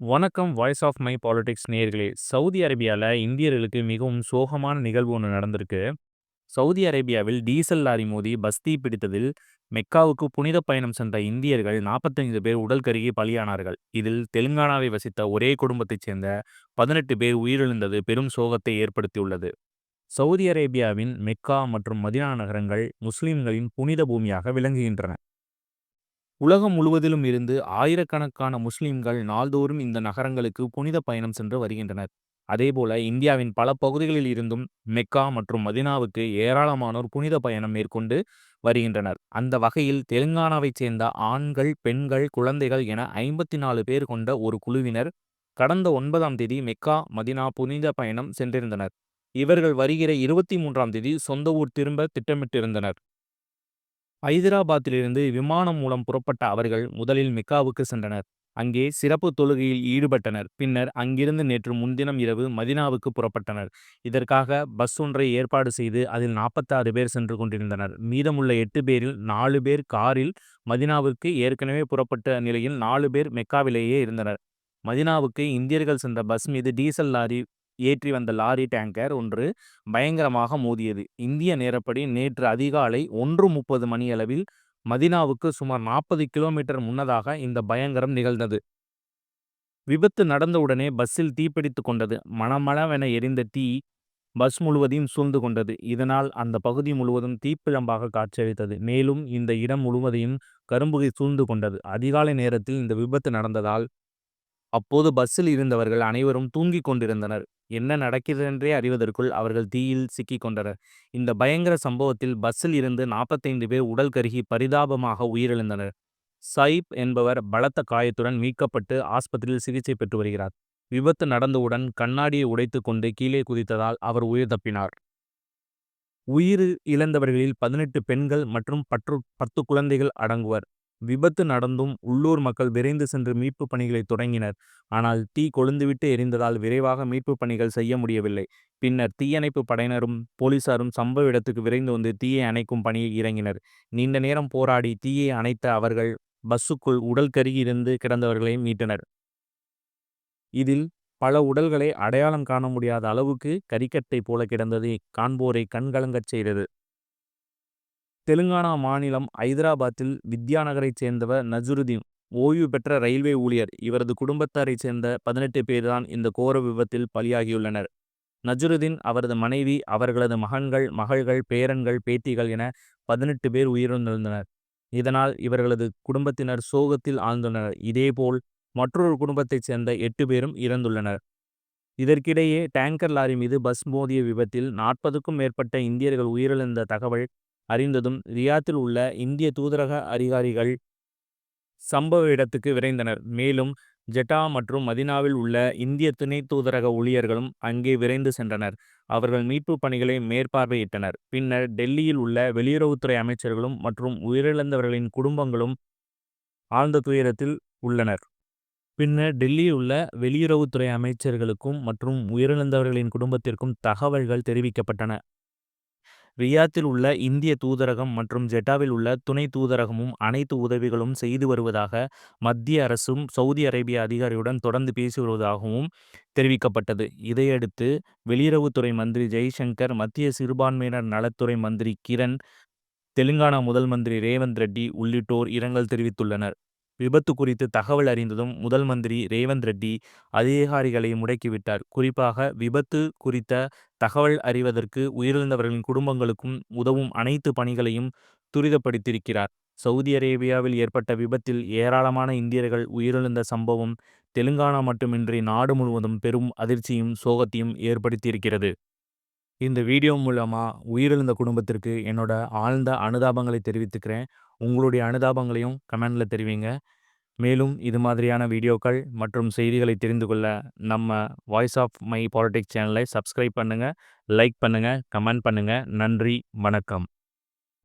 வணக்கம் voice of my politics நேர்களே Saudi அரேபியாவில் இந்தியர்களுக்கு மிகவும் சோகமான நிகழ்வு ஒன்று நடந்திருக்கு. சவுதி அரேபியாவில் டீசல் லாரி மோதி பஸ்தி பிடித்ததில் மெக்காவுக்கு புனித பயணம் சென்ற இந்தியர்கள் நாற்பத்தைந்து பேர் உடல் கருகி பலியானார்கள். இதில் தெலுங்கானாவை வசித்த ஒரே குடும்பத்தைச் சேர்ந்த பதினெட்டு பேர் உயிரிழந்தது பெரும் சோகத்தை ஏற்படுத்தியுள்ளது. சவுதி அரேபியாவின் மெக்கா மற்றும் மதினா நகரங்கள் முஸ்லிம்களின் புனித பூமியாக விளங்குகின்றன. உலகம் முழுவதிலும் இருந்து ஆயிரக்கணக்கான முஸ்லிம்கள் நாள்தோறும் இந்த நகரங்களுக்கு புனித பயணம் சென்று வருகின்றனர். அதேபோல இந்தியாவின் பல பகுதிகளில் இருந்தும் மெக்கா மற்றும் மதினாவுக்கு ஏராளமானோர் புனித பயணம் மேற்கொண்டு வருகின்றனர். அந்த வகையில் தெலுங்கானாவைச் சேர்ந்த ஆண்கள் பெண்கள் குழந்தைகள் என ஐம்பத்தி நாலு பேர் கொண்ட ஒரு குழுவினர் கடந்த ஒன்பதாம் தேதி மெக்கா மதினா புனித பயணம் சென்றிருந்தனர். இவர்கள் வருகிற இருபத்தி மூன்றாம் தேதி சொந்த ஊர் திரும்ப திட்டமிட்டிருந்தனர். ஐதராபாத்திலிருந்து விமானம் மூலம் புறப்பட்ட அவர்கள் முதலில் மெக்காவுக்கு சென்றனர். அங்கே சிறப்பு தொழுகையில் ஈடுபட்டனர். பின்னர் அங்கிருந்து நேற்று முன்தினம் இரவு மதினாவுக்கு புறப்பட்டனர். இதற்காக பஸ் ஒன்றை ஏற்பாடு செய்து அதில் நாற்பத்தாறு பேர் சென்று கொண்டிருந்தனர். மீதமுள்ள எட்டு பேரில் நாலு பேர் காரில் மதினாவுக்கு ஏற்கனவே புறப்பட்ட நிலையில் நாலு பேர் மெக்காவிலேயே இருந்தனர். மதினாவுக்கு இந்தியர்கள் சென்ற பஸ் மீது டீசல் லாரி ஏற்றி வந்த லாரி டேங்கர் ஒன்று பயங்கரமாக மோதியது. இந்திய நேரப்படி நேற்று அதிகாலை ஒன்று முப்பது மணியளவில் மதினாவுக்கு சுமார் நாற்பது கிலோமீட்டர் முன்னதாக இந்த பயங்கரம் நிகழ்ந்தது. விபத்து நடந்தவுடனே பஸ்ஸில் தீப்பிடித்து கொண்டது. மணமளவென எரிந்த தீ பஸ் முழுவதையும் சூழ்ந்து கொண்டது. இதனால் அந்த பகுதி முழுவதும் தீப்பிழம்பாக காட்சியளித்தது. மேலும் இந்த இடம் முழுவதையும் கரும்புகை சூழ்ந்து கொண்டது. அதிகாலை நேரத்தில் இந்த விபத்து நடந்ததால் அப்போது பஸ்ஸில் இருந்தவர்கள் அனைவரும் தூங்கிக் கொண்டிருந்தனர். என்ன நடக்கிறதென்றே அறிவதற்குள் அவர்கள் தீயில் சிக்கிக் கொண்டனர். இந்த பயங்கர சம்பவத்தில் பஸ்ஸில் இருந்து நாற்பத்தைந்து பேர் உடல் கருகி பரிதாபமாக உயிரிழந்தனர். சயிப் என்பவர் பலத்த காயத்துடன் மீட்கப்பட்டு ஆஸ்பத்திரியில் சிகிச்சை பெற்று வருகிறார். விபத்து நடந்தவுடன் கண்ணாடியை உடைத்து கொண்டு கீழே குதித்ததால் அவர் உயிர் தப்பினார். உயிர் இழந்தவர்களில் பதினெட்டு பெண்கள் மற்றும் பற்று பத்து குழந்தைகள் அடங்குவர். விபத்து நடந்தும் உள்ளூர் மக்கள் விரைந்து சென்று மீட்பு பணிகளை தொடங்கினர். ஆனால் தீ கொழுந்துவிட்டு எரிந்ததால் விரைவாக மீட்பு பணிகள் செய்ய முடியவில்லை. பின்னர் தீயணைப்பு படையினரும் போலீசாரும் சம்பவ இடத்துக்கு விரைந்து வந்து தீயை அணைக்கும் பணியில் இறங்கினர். நீண்ட நேரம் போராடி தீயை அணைத்த அவர்கள் பஸ்ஸுக்குள் உடல் கருகியிருந்து கிடந்தவர்களை மீட்டனர். இதில் பல உடல்களை அடையாளம் காண முடியாத அளவுக்கு கரிக்கட்டை போல கிடந்தது காண்போரை கண்கலங்கச் செய்தது. தெலுங்கானா மாநிலம் ஐதராபாத்தில் வித்யாநகரைச் சேர்ந்தவர் நஜருதீன் ஓய்வு பெற்ற ரயில்வே ஊழியர். இவரது குடும்பத்தாரைச் சேர்ந்த பதினெட்டு பேர்தான் இந்த கோர விபத்தில் பலியாகியுள்ளனர். நஜருதீன் அவரது மனைவி அவர்களது மகன்கள் மகள்கள் பேரன்கள் பேத்திகள் என பதினெட்டு பேர் உயிரிழந்திருந்தனர். இதனால் இவர்களது குடும்பத்தினர் சோகத்தில் ஆழ்ந்துள்ளனர். இதேபோல் மற்றொரு குடும்பத்தைச் சேர்ந்த எட்டு பேரும் இறந்துள்ளனர். இதற்கிடையே டேங்கர் லாரி மீது பஸ் மோதிய விபத்தில் நாற்பதுக்கும் மேற்பட்ட இந்தியர்கள் உயிரிழந்த தகவல் அறிந்ததும் ரியாத்தில் உள்ள இந்திய தூதரக அதிகாரிகள் சம்பவ இடத்துக்கு விரைந்தனர். மேலும் ஜெட்டா மற்றும் மதினாவில் உள்ள இந்திய துணை தூதரக ஊழியர்களும் அங்கே விரைந்து சென்றனர். அவர்கள் மீட்பு பணிகளை மேற்பார்வையிட்டனர். பின்னர் டெல்லியில் உள்ள வெளியுறவுத்துறை அமைச்சர்களும் மற்றும் உயிரிழந்தவர்களின் குடும்பங்களும் ஆழ்ந்த துயரத்தில் உள்ளனர். பின்னர் டெல்லியில் உள்ள வெளியுறவுத்துறை அமைச்சர்களுக்கும் மற்றும் உயிரிழந்தவர்களின் குடும்பத்திற்கும் தகவல்கள் தெரிவிக்கப்பட்டன. ரியாத்தில் உள்ள இந்திய தூதரகம் மற்றும் ஜெட்டாவில் உள்ள துணை தூதரகமும் அனைத்து உதவிகளும் செய்து வருவதாக மத்திய அரசும் சவுதி அரேபிய அதிகாரியுடன் தொடர்ந்து பேசி வருவதாகவும் தெரிவிக்கப்பட்டது. இதையடுத்து வெளியுறவுத்துறை மந்திரி ஜெய்சங்கர் மத்திய சிறுபான்மையினர் நலத்துறை மந்திரி கிரண் தெலுங்கானா முதல் மந்திரி ரேவந்த் ரெட்டி உள்ளிட்டோர் இரங்கல் தெரிவித்துள்ளனர். விபத்து குறித்து தகவல் அறிந்ததும் முதல் மந்திரி ரேவந்த் ரெட்டி அதிகாரிகளை முடக்கிவிட்டார் குறிப்பாக விபத்து குறித்த தகவல் அறிவதற்கு உயிரிழந்தவர்களின் குடும்பங்களுக்கும் உதவும் அனைத்து பணிகளையும் துரிதப்படுத்தியிருக்கிறார். சவுதி அரேபியாவில் ஏற்பட்ட விபத்தில் ஏராளமான இந்தியர்கள் உயிரிழந்த சம்பவம் தெலுங்கானா மட்டுமின்றி நாடு முழுவதும் பெரும் அதிர்ச்சியும் சோகத்தையும் ஏற்படுத்தியிருக்கிறது. இந்த வீடியோ மூலமாக உயிரிழந்த குடும்பத்திற்கு என்னோட ஆழ்ந்த அனுதாபங்களை தெரிவித்துக்கிறேன். உங்களுடைய அனுதாபங்களையும் கமெண்டில் தெரிவிங்க. மேலும் இது மாதிரியான வீடியோக்கள் மற்றும் செய்திகளை தெரிந்து கொள்ள நம்ம வாய்ஸ் ஆஃப் மை பாலிடிக்ஸ் சேனலை சப்ஸ்கிரைப் பண்ணுங்கள் லைக் பண்ணுங்கள் கமெண்ட் பண்ணுங்கள் நன்றி வணக்கம்.